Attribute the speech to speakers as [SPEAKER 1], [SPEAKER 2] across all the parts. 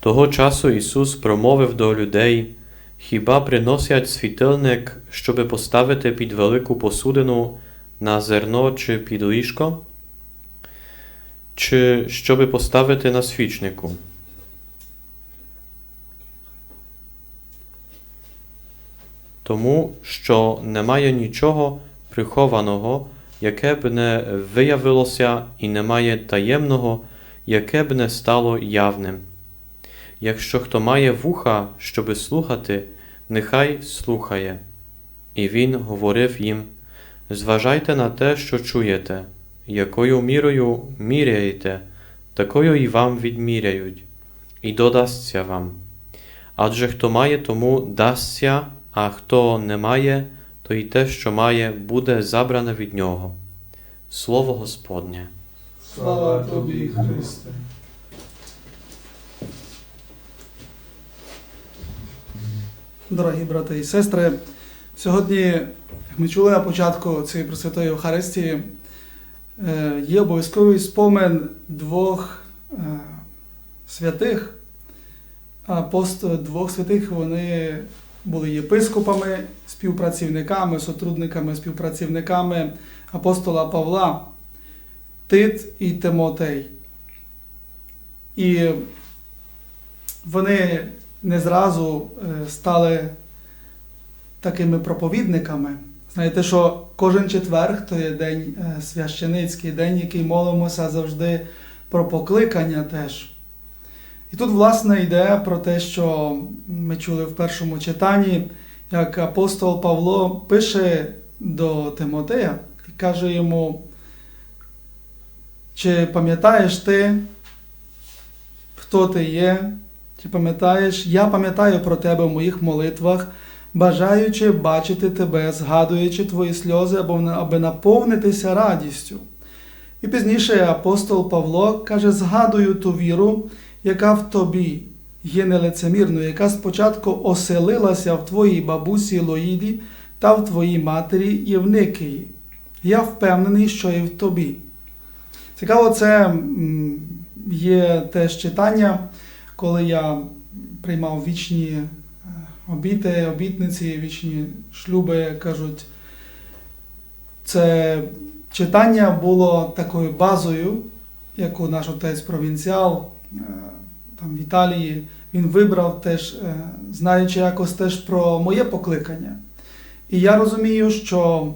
[SPEAKER 1] Того часу Ісус промовив до людей, хіба приносять світильник, щоби поставити під велику посудину на зерно чи під ліжко? Чи щоби поставити на свічнику? Тому що немає нічого прихованого, яке б не виявилося, і немає таємного, яке б не стало явним. Якщо хто має вуха, щоби слухати, нехай слухає. І він говорив їм: Зважайте на те, що чуєте, якою мірою міряєте, такою і вам відміряють, і додасться вам. Адже хто має, тому дасться, а хто не має, то й те, що має, буде забране від нього. Слово Господнє.
[SPEAKER 2] Слава тобі, Христе.
[SPEAKER 3] Дорогі брати і сестри, сьогодні, як ми чули на початку цієї Пресвятої Євхаристії, е, є обов'язковий спомин двох е, святих. Апост- двох святих вони були єпископами, співпрацівниками, сотрудниками, співпрацівниками апостола Павла, Тит і Тимотей. І вони не зразу е, стали такими проповідниками. Знаєте, що кожен четверг то є день е, священицький, день, який молимося завжди про покликання теж. І тут, власне, йде про те, що ми чули в першому читанні, як апостол Павло пише до Тимотея і каже йому, чи пам'ятаєш ти, хто ти є, чи пам'ятаєш, я пам'ятаю про тебе в моїх молитвах, бажаючи бачити тебе, згадуючи твої сльози, аби наповнитися радістю. І пізніше апостол Павло каже: згадую ту віру, яка в тобі є нелицемірною, яка спочатку оселилася в твоїй бабусі Лоїді та в твоїй матері Євникії. Я впевнений, що і в тобі. Цікаво, це є теж читання, коли я приймав вічні е, обіти, обітниці, вічні шлюби, кажуть. Це читання було такою базою, яку наш отець провінціал е, там в Італії він вибрав теж, е, знаючи якось теж про моє покликання. І я розумію, що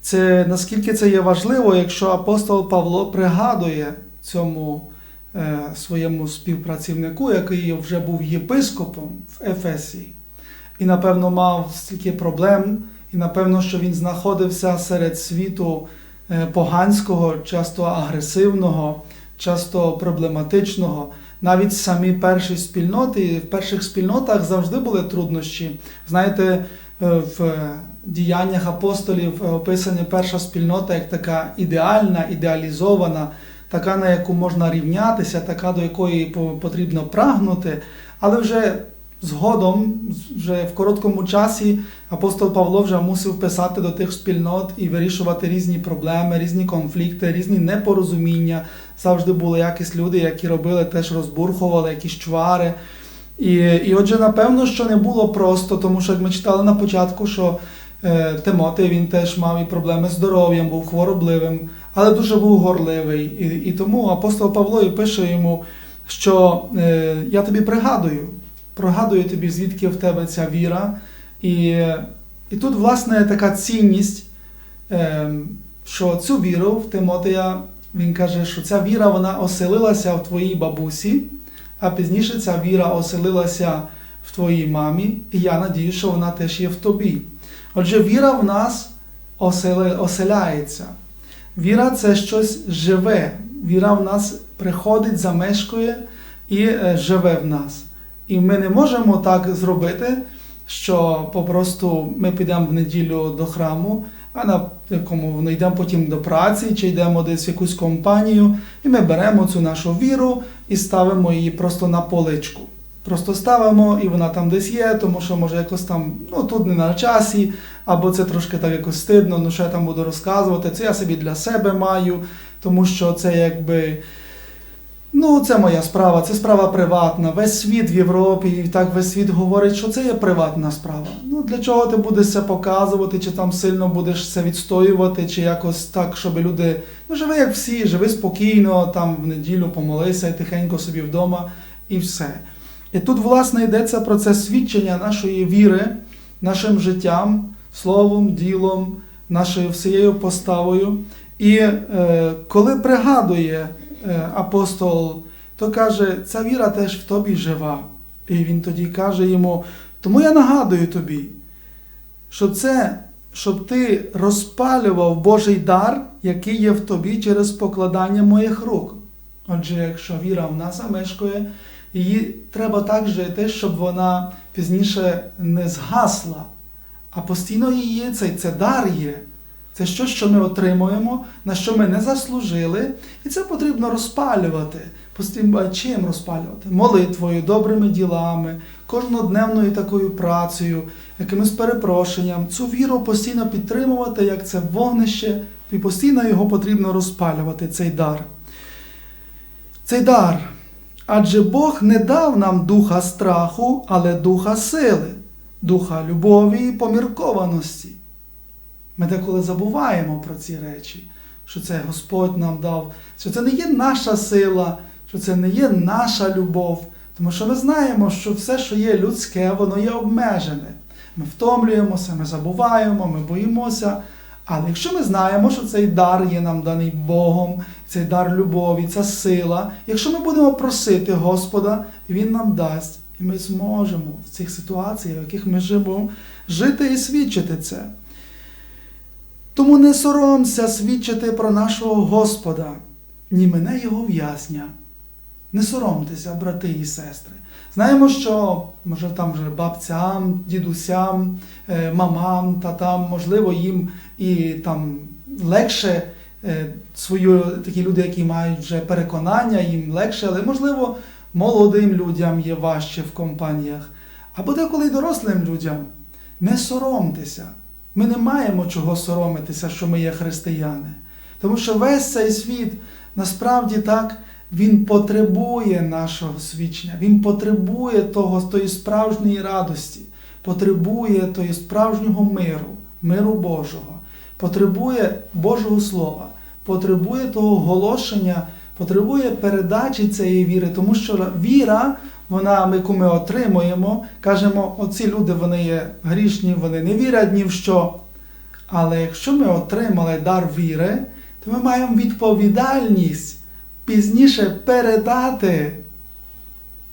[SPEAKER 3] це наскільки це є важливо, якщо апостол Павло пригадує цьому своєму співпрацівнику, який вже був єпископом в Ефесії, і, напевно, мав стільки проблем, і напевно, що він знаходився серед світу е, поганського, часто агресивного, часто проблематичного. Навіть самі перші спільноти, в перших спільнотах завжди були труднощі. Знаєте, е, в діяннях апостолів е, описана перша спільнота як така ідеальна, ідеалізована, така, на яку можна рівнятися, така, до якої потрібно прагнути. Але вже згодом, вже в короткому часі, апостол Павло вже мусив писати до тих спільнот і вирішувати різні проблеми, різні конфлікти, різні непорозуміння. Завжди були якісь люди, які робили, теж розбурхували якісь чвари. І, і отже, напевно, що не було просто, тому що як ми читали на початку, що е, Тимотей він теж мав і проблеми з здоров'ям, був хворобливим, але дуже був горливий. І, і тому апостол Павло і пише йому, що е, я тобі пригадую, пригадую тобі, звідки в тебе ця віра. І, і тут, власне, така цінність, е, що цю віру в Тимотея, він каже, що ця віра вона оселилася в твоїй бабусі, а пізніше ця віра оселилася в твоїй мамі, і я надію, що вона теж є в тобі. Отже, віра в нас оселяється. Віра це щось живе. Віра в нас приходить, замешкує і е, живе в нас. І ми не можемо так зробити, що попросту ми підемо в неділю до храму, а на якому йдемо потім до праці, чи йдемо десь в якусь компанію, і ми беремо цю нашу віру і ставимо її просто на поличку. Просто ставимо, і вона там десь є, тому що може якось там, ну тут не на часі, або це трошки так якось стидно, ну що я там буду розказувати, це я собі для себе маю, тому що це якби Ну, це моя справа, це справа приватна. Весь світ в Європі і так весь світ говорить, що це є приватна справа. Ну для чого ти будеш це показувати, чи там сильно будеш це відстоювати, чи якось так, щоб люди. Ну, живи як всі, живи спокійно, там в неділю помолися і тихенько собі вдома, і все. І тут, власне, йдеться про це свідчення нашої віри, нашим життям, словом, ділом, нашою всією поставою. І е, коли пригадує е, апостол, то каже, ця віра теж в тобі жива. І він тоді каже йому: тому я нагадую тобі, що це, щоб ти розпалював Божий дар, який є в тобі через покладання моїх рук. Отже, якщо віра в нас замешкує, її треба так жити, щоб вона пізніше не згасла, а постійно її цей це дар є. Це щось, що ми отримуємо, на що ми не заслужили, і це потрібно розпалювати. Постійно чим розпалювати? Молитвою, добрими ділами, кожнодневною такою працею, якимось перепрошенням. Цю віру постійно підтримувати, як це вогнище, і постійно його потрібно розпалювати, цей дар. Цей дар. Адже Бог не дав нам духа страху, але духа сили, духа любові і поміркованості. Ми деколи забуваємо про ці речі, що це Господь нам дав, що це не є наша сила, що це не є наша любов. Тому що ми знаємо, що все, що є людське, воно є обмежене. Ми втомлюємося, ми забуваємо, ми боїмося. Але якщо ми знаємо, що цей дар є нам даний Богом, цей дар любові, ця сила, якщо ми будемо просити Господа, Він нам дасть, і ми зможемо в цих ситуаціях, в яких ми живемо, жити і свідчити це. Тому не соромся свідчити про нашого Господа, ні мене Його в'язня. Не соромтеся, брати і сестри. Знаємо, що може там вже бабцям, дідусям, е, мамам, татам, можливо, їм і там легше е, свою такі люди, які мають вже переконання, їм легше, але можливо молодим людям є важче в компаніях. Або деколи й дорослим людям. Не соромтеся. Ми не маємо чого соромитися, що ми є християни. Тому що весь цей світ насправді так. Він потребує нашого свідчення, він потребує того, тої справжньої радості, потребує тої справжнього миру, миру Божого, потребує Божого Слова, потребує того оголошення, потребує передачі цієї віри, тому що віра, вона, яку ми отримуємо, кажемо, оці люди вони є грішні, вони не вірять ні в що. Але якщо ми отримали дар віри, то ми маємо відповідальність пізніше передати,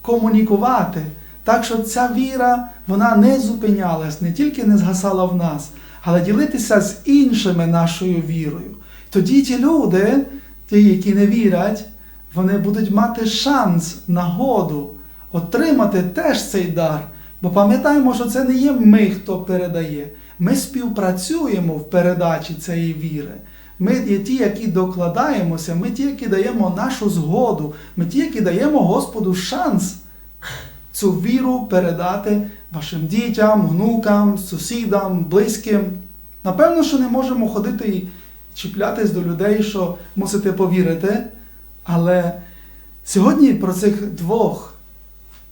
[SPEAKER 3] комунікувати. Так, щоб ця віра вона не зупинялась, не тільки не згасала в нас, але ділитися з іншими нашою вірою. Тоді ті люди, ті, які не вірять, вони будуть мати шанс, нагоду отримати теж цей дар. Бо пам'ятаємо, що це не є ми, хто передає. Ми співпрацюємо в передачі цієї віри. Ми є ті, які докладаємося, ми ті, які даємо нашу згоду, ми ті, які даємо Господу шанс цю віру передати вашим дітям, внукам, сусідам, близьким. Напевно, що не можемо ходити і чіплятись до людей, що мусите повірити. Але сьогодні про цих двох,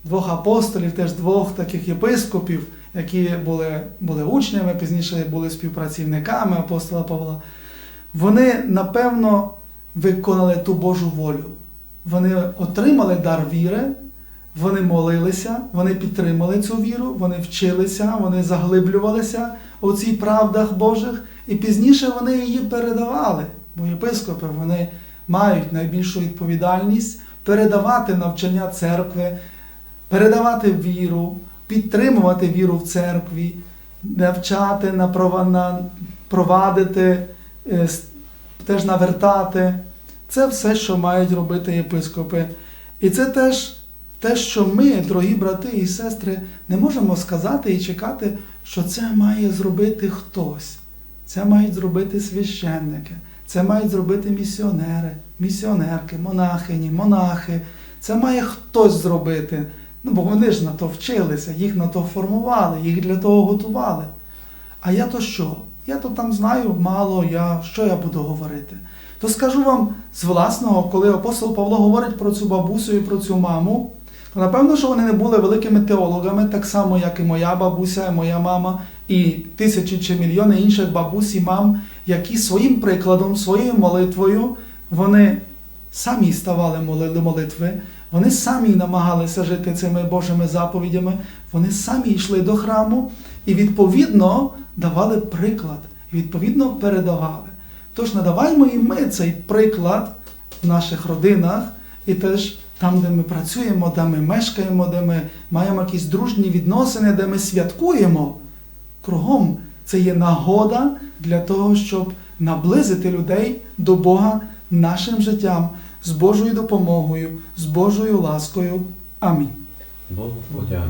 [SPEAKER 3] двох апостолів, теж двох таких єпископів, які були, були учнями, пізніше були співпрацівниками апостола Павла вони напевно виконали ту Божу волю. Вони отримали дар віри, вони молилися, вони підтримали цю віру, вони вчилися, вони заглиблювалися у цих правдах Божих, і пізніше вони її передавали. Бо єпископи вони мають найбільшу відповідальність передавати навчання церкви, передавати віру, підтримувати віру в церкві, навчати, провадити теж навертати. Це все, що мають робити єпископи. І це теж те, що ми, дорогі брати і сестри, не можемо сказати і чекати, що це має зробити хтось. Це мають зробити священники, це мають зробити місіонери, місіонерки, монахині, монахи. Це має хтось зробити. Ну, бо вони ж на то вчилися, їх на то формували, їх для того готували. А я то що? Я то там знаю мало, я, що я буду говорити. То скажу вам з власного, коли апостол Павло говорить про цю бабусю і про цю маму, то напевно, що вони не були великими теологами, так само, як і моя бабуся, і моя мама, і тисячі чи мільйони інших бабусь і мам, які своїм прикладом, своєю молитвою, вони самі ставали молили молитви, вони самі намагалися жити цими Божими заповідями, вони самі йшли до храму і відповідно давали приклад, і відповідно передавали. Тож надаваймо і ми цей приклад в наших родинах і теж там, де ми працюємо, де ми мешкаємо, де ми маємо якісь дружні відносини, де ми святкуємо. Кругом це є нагода для того, щоб наблизити людей до Бога нашим життям з Божою допомогою, з Божою ласкою. Амінь.
[SPEAKER 1] Богу подяка.